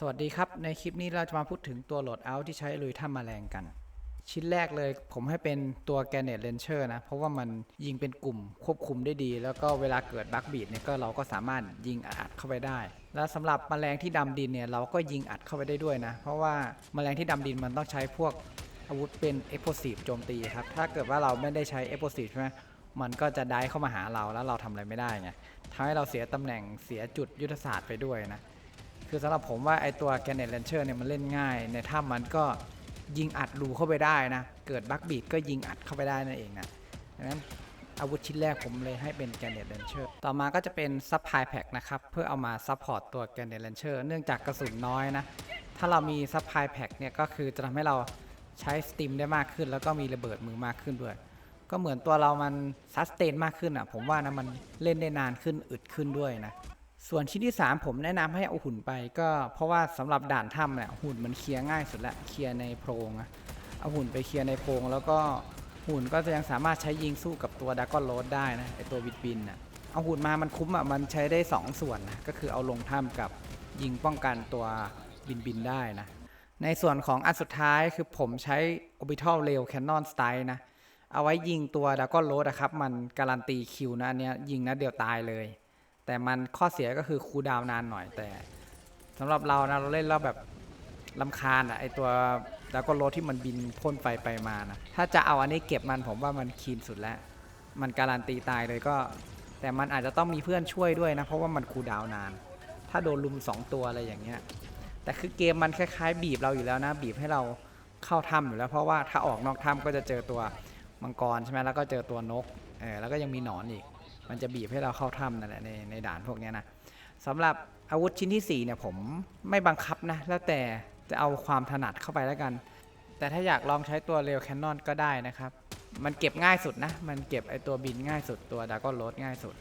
สวัสดีครับ ในคลิปนี้เราจะมาพูดถึงตัวโหลดเอาที่ใช้ลุยถ้ำแมลงกัน ชิ้นแรกเลยผมให้เป็นตัวแกเนตเลนเชอร์นะ เพราะว่ามันยิงเป็นกลุ่มควบคุมได้ดี แล้วก็เวลาเกิดบักบีดเนี่ยก็เราก็สามารถยิงอัดเข้าไปได้ แล้วสำหรับแมลงที่ดำดินเนี่ยเราก็ยิงอัดเข้าไปได้ด้วยนะ เพราะว่าแมลงที่ดำดินมันต้องใช้พวกอาวุธเป็นเอ็กโพซีฟโจมตีครับถ้าเกิดว่าเราไม่ได้ใช้เอ็กโพซีฟใช่ไหมมันก็จะได้เข้ามาหาเราแล้วเราทำอะไรไม่ได้ไงทำให้เราเสียตำแหน่งเสียจุดยุทธศาสตร์ไปด้วยนะ คือสำหรับผมว่าไอตัวแกเนตเลนเชอร์เนี่ยมันเล่นง่าย ในถ้ำมันก็ยิงอัดรูเข้าไปได้นะ เกิดบักบีดก็ยิงอัดเข้าไปได้นั่นเองนะดังนั้นอาวุธชิ้นแรกผมเลยให้เป็นแกเนตเลนเชอร์ต่อมาก็จะเป็นซับพลายแพ็กนะครับ เพื่อเอามาซัพพอร์ตตัวแกเนตเลนเชอร์เนื่องจากกระสุนน้อยนะ ถ้าเรามีซับพลายแพ็กเนี่ยก็คือจะทำให้เราใช้สติมได้มากขึ้น แล้วก็มีระเบิดมือมากขึ้นด้วย ก็เหมือนตัวเรามันซัสเตนมากขึ้นอะผมว่านะมันเล่นได้นานขึ้นอึดขึ้นด้วยนะ ส่วนชิ้นที่ 3 ผมแนะนำให้เอาหุ่นไปก็เพราะว่าสำหรับด่านถ้ำเนี่ยหุ่นมันเคลียร์ง่ายสุดละเคลียร์ในโพรงอะเอาหุ่นไปเคลียร์ในโพรงแล้วก็หุ่นก็จะยังสามารถใช้ยิงสู้กับตัวดากอนโรดได้นะไอตัวบิดบินอะเอาหุ่นมามันคุ้มอะมันใช้ได้ 2 ส่วนนะก็คือเอาลงถ้ำกับยิงป้องกันตัวบินบินได้นะในส่วนของอันสุดท้ายคือผมใช้ orbital rail cannon style นะเอาไว้ยิงตัวดากอนโรดอะครับมันการันตีคิวนะอันเนี้ยยิงนัดเดียวตายเลย แต่มันข้อเสียก็คือคูลดาวนานหน่อย แต่สำหรับเรานะเราเล่นแล้วแบบลำคาญอะไอตัวดากอนโรดที่มันบินพ่นไฟไปมานะถ้าจะเอาอันนี้เก็บมันผมว่ามันคีนสุดแล้ว มันการันตีตายเลยก็ แต่มันอาจจะต้องมีเพื่อนช่วยด้วยนะ เพราะว่ามันคูลดาวนาน ถ้าโดนลุมสองตัวอะไรอย่างเงี้ยแต่คือเกมมันคล้ายๆ บีบเราอยู่แล้วนะ บีบให้เราเข้าถ้ำอยู่แล้ว เพราะว่าถ้าออกนอกถ้ำก็จะเจอตัวมังกรใช่ไหมแล้วก็เจอตัวนกเออแล้วก็ยังมีหนอนอีก มันจะบีบให้เราเข้าถ้ำนั่นแหละในในด่านพวกนี้นะสำหรับอาวุธชิ้นที่4เนี่ยผมไม่บังคับนะ แล้วแต่จะเอาความถนัดเข้าไปแล้วกัน แต่ถ้าอยากลองใช้ตัวเรลแคนนอนก็ได้นะครับ มันเก็บง่ายสุดนะ มันเก็บไอตัวบินง่ายสุดตัวดากอนโรดง่ายสุด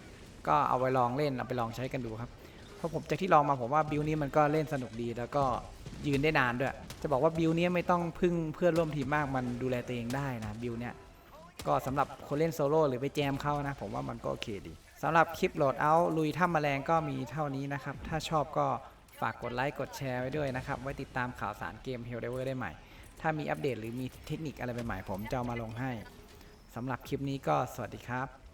ก็เอาไปลองเล่นเอาไปลองใช้กันดูครับเพราะผมจากที่ลองมาผมว่าบิลนี้มันก็เล่นสนุกดีแล้วก็ยืนได้นานด้วย จะบอกว่าบิลนี้ไม่ต้องพึ่งเพื่อนร่วมทีมมากมันดูแลตัวเองได้นะบิลเนี่ย ก็สำหรับคนเล่นโซโล่หรือไปแจมเข้านะ ผมว่ามันก็โอเคดีสำหรับคลิปโหลดเอาลุยถ้ำแมลงก็มีเท่านี้นะครับ ถ้าชอบก็ฝากกดไลค์กดแชร์ไว้ด้วยนะครับ ไว้ติดตามข่าวสารเกม h e l d i v e r ได้ใหม่ ถ้ามีอัปเดตหรือมีเทคนิคอะไรใหม่ๆผมจะามาลงให้สำหรับคลิปนี้ก็สวัสดีครับ